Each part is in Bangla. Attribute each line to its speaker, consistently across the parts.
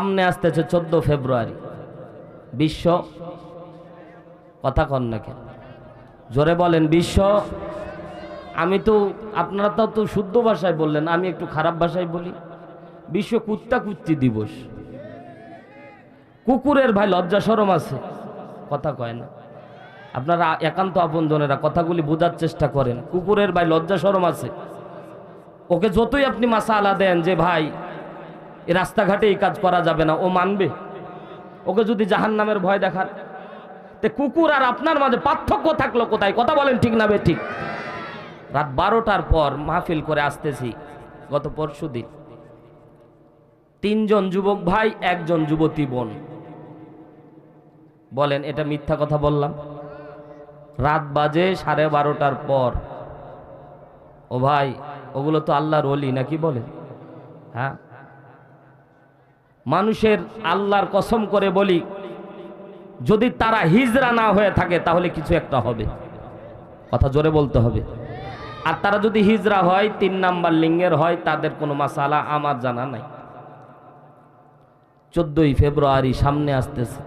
Speaker 1: সামনে আসতেছে চোদ্দ ফেব্রুয়ারি। বিশ্ব, কথা কন না কেন? জোরে বলেন, বিশ্ব, আমি তো, আপনারা তো তো শুদ্ধ ভাষায় বললেন, আমি একটু খারাপ ভাষায় বলি। বিশ্ব কুত্তা কুত্তি দিবস। কুকুরের ভাই, লজ্জা সরম আছে। কথা কয় না। আপনারা একান্ত আপনজনেরা কথাগুলি বোঝার চেষ্টা করেন। কুকুরের ভাই, লজ্জা সরম আছে। ওকে যতই আপনি মাসালা দেন যে, ভাই এই রাস্তাঘাটে এই কাজ করা যাবে না, ও মানবে। ওকে যদি জাহান নামের ভয় দেখার। তে কুকুর আর আপনার মাঝে পার্থক্য থাকল কোথায়? কথা বলেন ঠিক না বে ঠিক? রাত বারোটার পর মাহফিল করে আসতেছি, গত পরশু দিন। তিনজন যুবক ভাই, একজন যুবতী বোন। বলেন, এটা মিথ্যা কথা বললাম? রাত বাজে সাড়ে বারোটার পর। ও ভাই, ওগুলো তো আল্লাহর অলি নাকি বলে হ্যাঁ? মানুষের আল্লাহর কসম করে বলি, যদি তারা হিজরা না হয়ে থাকে, তাহলে কিছু একটা হবে। কথা জোরে বলতে হবে। আর তারা যদি হিজরা হয়, তিন নাম্বার লিঙ্গের হয়, তাদের কোনো মাসালা আমার জানা নাই। চোদ্দই ফেব্রুয়ারি সামনে আসতেছে।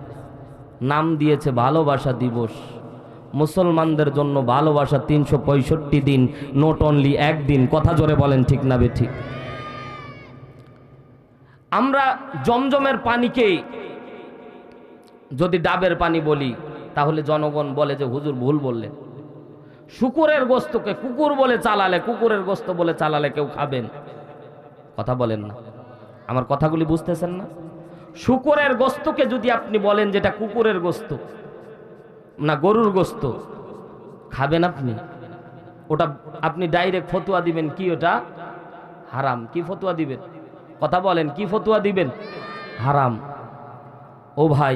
Speaker 1: নাম দিয়েছে ভালোবাসা দিবস। মুসলমানদের জন্য ভালোবাসা তিনশো পঁয়ষট্টি দিন নোট অনলি একদিন। কথা জোরে বলেন ঠিক না বে ঠিক। আমরা জমজমের পানিকে যদি ডাবের পানি বলি, তাহলে জনগণ বলে যে হুজুর ভুল বললেন। শুকুরের গোস্তকে কুকুর বলে চালালে, কুকুরের গোস্ত বলে চালালে কেউ খাবেন। কথা বলেন না। আমার কথাগুলি বুঝতেছেন না? শুকুরের গোস্তকে যদি আপনি বলেন যেটা কুকুরের গোস্ত না গরুর গোস্ত, খাবেন আপনি? ওটা আপনি ডাইরেক্ট ফতুয়া দিবেন কি ওটা? হারাম। কি ফতুয়া দিবেন? কথা বলেন, কি ফতুয়া দিবেন? হারাম। ও ভাই,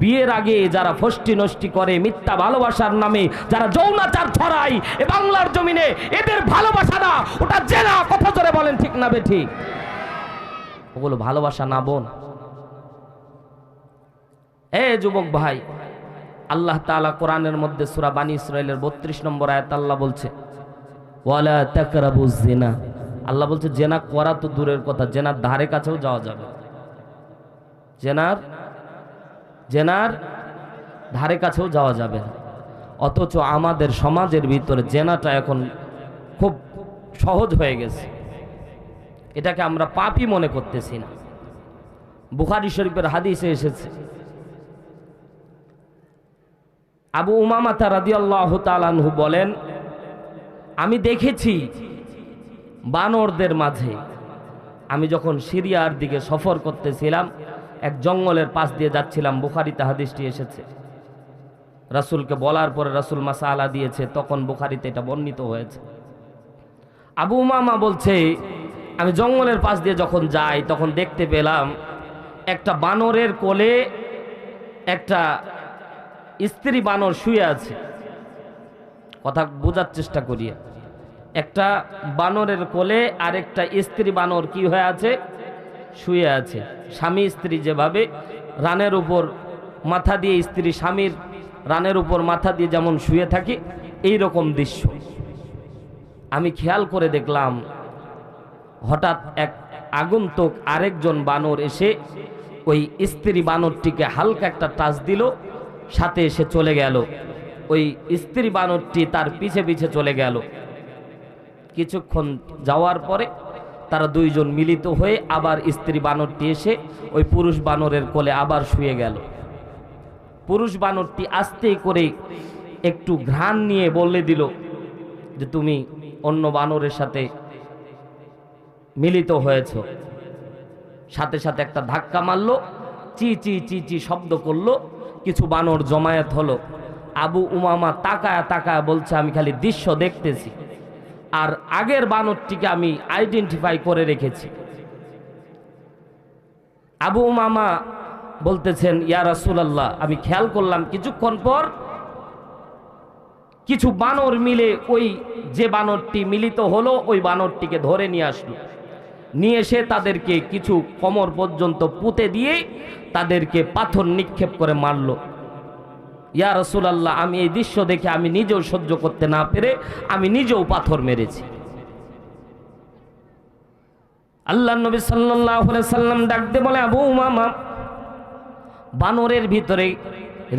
Speaker 1: বিয়ের আগে যারা ফষ্টি নষ্টি করে, মিথ্যা ভালোবাসার নামে যারা যৌনাচার ছড়ায়, এ বাংলার জমিনে এদের ভালোবাসা না, ওটা জেনা, কথা জোরে বলেন, ঠিক না বে ঠিক ওগুলো ভালোবাসা না, বোন। এ যুবক ভাই, আল্লাহ তাআলা কোরআনের মধ্যে সূরা বানী ইসরাইলের 32 নম্বর আয়াত আল্লাহ বলছে, ওয়ালা তাকরাবুজ জিনা। আল্লাহ বলছে, জেনা করা তো দূরের কথা, জেনার ধারে কাছেও যাওয়া যাবে। জেনার জেনার ধারে কাছেও যাওয়া যাবে। অথচ আমাদের সমাজের ভিতরে জেনাটা এখন খুব সহজ হয়ে গেছে। এটাকে আমরা পাপই মনে করতেছি না। বুখারি শরীফের হাদিসে এসেছে, আবু উমামাতা রাদিয়াল্লাহ তালানহু বলেন, আমি দেখেছি বানরদের মাঝে। আমি যখন সিরিয়ার দিকে সফর করতেছিলাম, এক জঙ্গলের পাশ দিয়ে যাচ্ছিলাম বুখারিতে হাদিসটি এসেছে। রাসূলকে বলার পরে রাসূল মাসালা দিয়েছে, তখন বুখারিতে এটা বর্ণিত হয়েছে। আবু মামা বলছে, আমি জঙ্গলের পাশ দিয়ে যখন যাই, তখন দেখতে পেলাম, একটা বানরের কোলে একটা স্ত্রী বানর শুয়ে আছে। কথা বোঝার চেষ্টা করি একটা বানরের কোলে আর একটা স্ত্রী বানর কি হয়ে আছে? শুয়ে আছে। স্বামী স্ত্রী যেভাবে রানের উপর মাথা দিয়ে, স্ত্রী স্বামীর রানের উপর মাথা দিয়ে যেমন শুয়ে থাকে এই রকম দৃশ্য। আমি খেয়াল করে দেখলাম, হঠাৎ এক আগন্তুক আরেকজন বানর এসে ওই স্ত্রী বানরটিকে হালকা একটা টাচ দিল, সাথে এসে চলে গেল। ওই স্ত্রী বানরটি তার পিছে পিছে চলে গেল। কিছুক্ষণ যাওয়ার পরে তারা দুইজন মিলিত হয়ে আবার স্ত্রী বানরটি এসে ওই পুরুষ বানরের কোলে আবার শুয়ে গেল। পুরুষ বানরটি আস্তে করে একটু ঘ্রাণ নিয়ে বলে দিল যে, তুমি অন্য বানরের সাথে মিলিত হয়েছ। সাথে সাথে একটা ধাক্কা মারলো, চি চি চি চি শব্দ করল, কিছু বানর জমায়েত হলো। আবু উমামা তাকায়া তাকায়া বলছে, আমি খালি দৃশ্য দেখতেছি। আর আগের বানরটিকে আমি আইডেন্টিফাই করে রেখেছি। আবু মামা বলতেছেন, ইয়া রাসূলুল্লাহ, আমি খেয়াল করলাম কিছুক্ষণ পর কিছু বানর মিলে ওই যে বানরটি মিলিত হলো, ওই বানরটিকে ধরে নিয়ে আসলো। নিয়ে এসে তাদেরকে কিছু কোমর পর্যন্ত পুঁতে দিয়ে তাদেরকে পাথর নিক্ষেপ করে মারল। ইয়া রসুলাল্লাহ, আমি এই দৃশ্য দেখে আমি নিজেও সহ্য করতে না পেরে আমি নিজেও পাথর মেরেছি। আল্লাহ নবী সাল্লাম ডাকতে বলে, আবু মামা বানরের ভিতরে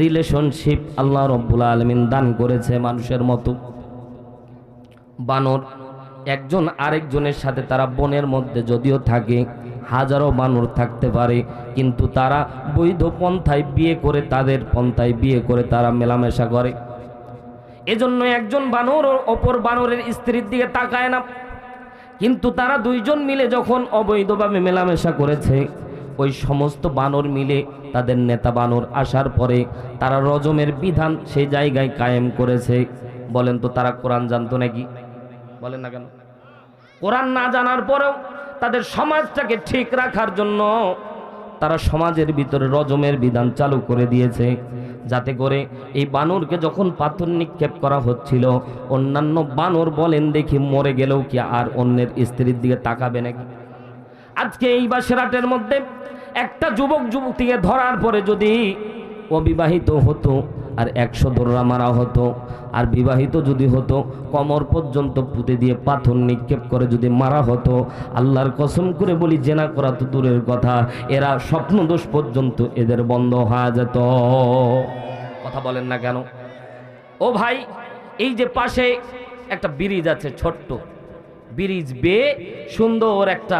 Speaker 1: রিলেশনশিপ আল্লাহ রব্বুল আলমিন দান করেছে মানুষের মতো। বানর একজন আরেকজনের সাথে তারা বনের মধ্যে যদিও থাকে হাজারো বানর থাকতে পারে। কিন্তু তারা বৈধ পন্থায় বিয়ে করে, তাদের পন্থায় বিয়ে করে তারা মেলামেশা করে। এজন্য একজন বানর অপর বানরের স্ত্রীর দিকে তাকায় না। কিন্তু তারা দুইজন মিলে যখন অবৈধভাবে মেলামেশা করেছে, ওই সমস্ত বানর মিলে তাদের নেতা বানর আসার পরে তারা রজমের বিধান সেই জায়গায় কায়েম করেছে। বলেন তো তারা কোরআন জানতো নাকি? বলেন না কেন? কোরআন না জানার পরেও তাদের সমাজটাকে ঠিক রাখার জন্য তারা সমাজের ভিতরে রজমের বিধান চালু করে দিয়েছে। যাতে করে এই বানরকে যখন পাথর নিক্ষেপ করা হচ্ছিল, অন্যান্য বানর বলেন, দেখি মরে গেলেও কি আর অন্যের স্ত্রীর দিকে তাকাবে নাকি? আজকে এই বাসেরাটের মধ্যে একটা যুবক যুবতীকে ধরার পরে যদি অবিবাহিত হতো আর একশো দোররা মারা হতো। আর বিবাহিত যদি হতো, কমর পর্যন্ত পুঁতে দিয়ে পাথর নিক্ষেপ করে যদি মারা হতো। আল্লাহর কসম করে বলি, জেনা করা তো দূরের কথা। এরা স্বপ্নদোষ পর্যন্ত এদের বন্ধ হয়ে যেত। কথা বলেন না কেন? ও ভাই, এই যে পাশে একটা ব্রিজ আছে ছোট্ট। ব্রিজ বেয়ে সুন্দর একটা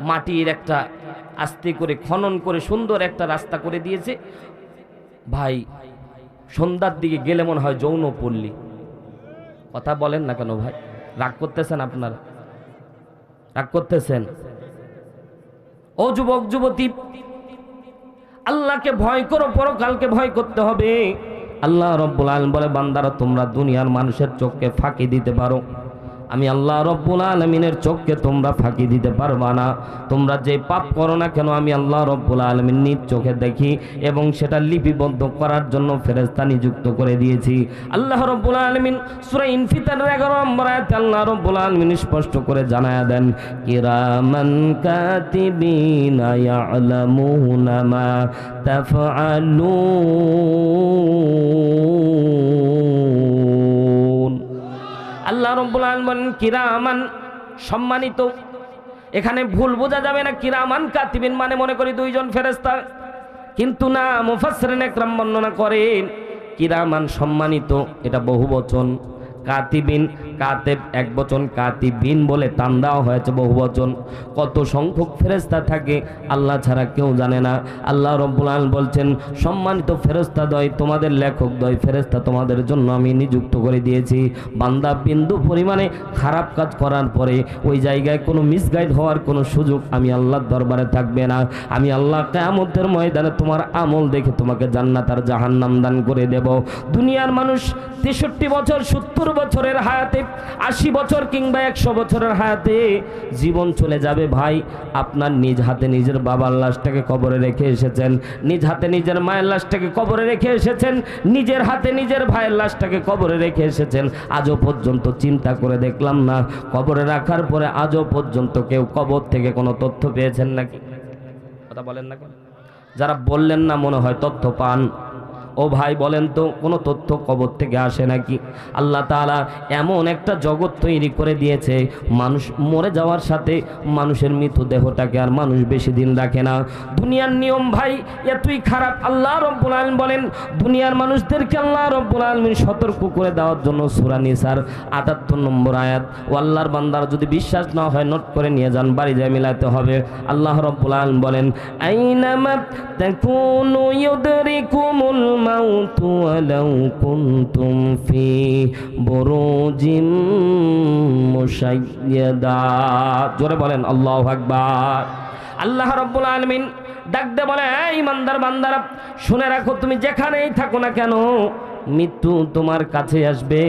Speaker 1: মাটির একটা আস্তে করে খনন করে সুন্দর একটা রাস্তা করে দিয়েছে। ভাই সন্ধ্যার দিকে গেলে মনে হয় যৌন পল্লী কথা বলেন না কেন ভাই? রাগ করতেছেন আপনার? রাগ করতেছেন? ও যুবক, যুবতী, আল্লাহকে ভয় করো, পরকালকে ভয় করতে হবে। আল্লাহ রব্বুল আলম বলে, বান্দারা, তোমরা দুনিয়ার মানুষের চোখকে ফাঁকি দিতে পারো। আমি আল্লাহ রব্বুল আলমিনের চোখকে তোমরা ফাঁকি দিতে পারবা না। তোমরা যে পাপ করো না কেন, আমি আল্লাহ রব্বুল আলমিন নিজ চোখে দেখি এবং সেটা লিপিবদ্ধ করার জন্য ফেরেস্তা নিযুক্ত করে দিয়েছি। আল্লাহ রব্বুল আলমিন সুরা ইনফিতার এগারো নম্বর আল্লাহ রব্বুল আলমিন স্পষ্ট করে জানায়া দেন, কিরামান কাতিবিনা ইয়ালামুনা আল্লাহ রব্বুল আলমন কিরা কিরামান সম্মানিত। এখানে ভুল বোঝা যাবে না, কিরামান কাতিবিন মানে মনে করি দুইজন ফেরেস্তা কিন্তু না মুফাসরিন একরাম বর্ণনা করেন, কিরামান সম্মানিত, এটা বহু বচন। কাতিবিন কাতেব এক বচন কাতিবিন বলে টান দেওয়া হয়েছে বহু বচন। কত সংখ্যক ফেরেস্তা থাকে, আল্লাহ ছাড়া কেউ জানে না। আল্লাহ রব্বুল আলম বলছেন, সম্মানিত ফেরেস্তা দয় তোমাদের লেখক দয় ফেরেস্তা তোমাদের জন্য আমি নিযুক্ত করে দিয়েছি। বান্দা বিন্দু পরিমাণে খারাপ কাজ করার পরে ওই জায়গায় কোনো মিসগাইড হওয়ার কোনো সুযোগ আমি আল্লাহর দরবারে থাকবে না। আমি আল্লাহ কেয়ামতের ময়দানে তোমার আমল দেখে তোমাকে জান্নাত আর জাহান্নাম দান করে দেব। দুনিয়ার মানুষ তেষট্টি বছর, সত্তর বছরের হায়াতে আশি বছর কিংবা একশো বছরের হায়াতে জীবন চলে যাবে ভাই। আপনার নিজ হাতে নিজের বাবার লাশটাকে কবরে রেখে এসেছেন, নিজ হাতে নিজের মায়ের লাশটাকে কবরে রেখে এসেছেন, নিজের হাতে নিজের ভাইয়ের লাশটাকে কবরে রেখে এসেছেন। আজও পর্যন্ত চিন্তা করে দেখলাম না, কবরে রাখার পরে আজও পর্যন্ত কেউ কবর থেকে কোনো তথ্য পেয়েছেন নাকি? কথা বলেন না যারা বললেন না মনে হয় তথ্য পান। ও ভাই বলেন তো, কোনো তথ্য কবর থেকে আসে নাকি? আল্লাহ তাআলা এমন একটা জগৎ তৈরি করে দিয়েছে, মানুষ মরে যাওয়ার সাথে মানুষের মৃত দেহটাকে আর মানুষ বেশি দিন রাখে না। দুনিয়ার নিয়ম ভাই এতই খারাপ, আল্লাহ রব্বুল আলম বলেন, দুনিয়ার মানুষদেরকে আল্লাহ রব্বুল আলমিন সতর্ক করে দেওয়ার জন্য সুরা নিসার আটাত্তর নম্বর আয়াত, ও আল্লাহর বান্দার যদি বিশ্বাস না হয় নোট করে নিয়ে যান, বাড়ি যায় মিলাতে হবে। আল্লাহ রব্বুল আলম বলেন আইনামা তাকুনু ইউদরিকুমুল الموت ولو كنتم في بروج مشيدة জোরে বলেন আল্লাহু আকবার আল্লাহ রব্বুল আলামিন ডাক দে বলে এই ইমানদার বান্দারা শুনে রাখো তুমি যেখানেই থাকো না কেন মৃত্যু তোমার কাছে আসবে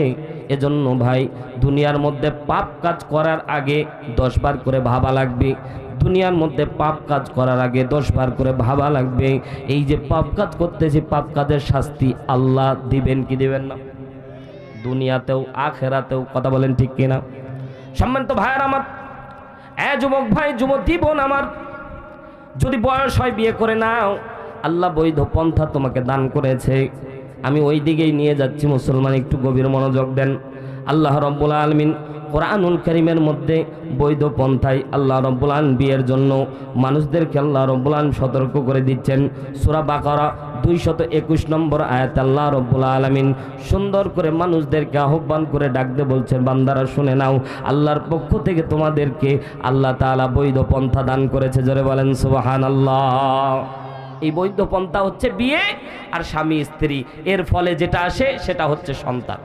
Speaker 1: এজন্য ভাই দুনিয়ার মধ্যে পাপ কাজ করার আগে দশবার করে ভাবা লাগবে দুনিয়ার মধ্যে পাপ কাজ করার আগে দশবার করে ভাবা লাগবে। এই যে পাপ কাজ করতেছি, পাপ কাজের শাস্তি আল্লাহ দিবেন কি দিবেন না? দুনিয়াতেও, আখেরাতেও কথা বলেন ঠিক কিনা সম্মানিত ভাইয়ের আমার, এ যুবক ভাই, যুবতী বোন আমার, যদি বয়স হয় বিয়ে করে নাও, আল্লাহ বৈধ পন্থা তোমাকে দান করেছে। আমি ওই দিকেই নিয়ে যাচ্ছি, মুসলমান একটু গভীর মনোযোগ দেন। আল্লাহ রব্বুল আলমিন কোরআনুল করিমের মধ্যে বৈধ পন্থায় আল্লাহ রব্বুল আলম বিয়ের জন্য মানুষদেরকে আল্লাহ রব্বুল আলম সতর্ক করে দিচ্ছেন। সুরা বাকারা দুইশত একুশ নম্বর আয়াত আল্লাহ রব্বুল আলমিন সুন্দর করে মানুষদেরকে আহ্বান করে ডাকতে বলছেন, বান্দারা শুনে নাও, আল্লাহর পক্ষ থেকে তোমাদেরকে আল্লাহ তাআলা বৈধ পন্থা দান করেছে। জোরে বলেন সুবাহান আল্লাহ এই বৈধ পন্থা হচ্ছে বিয়ে আর স্বামী স্ত্রী। এর ফলে যেটা আসে, সেটা হচ্ছে সন্তান।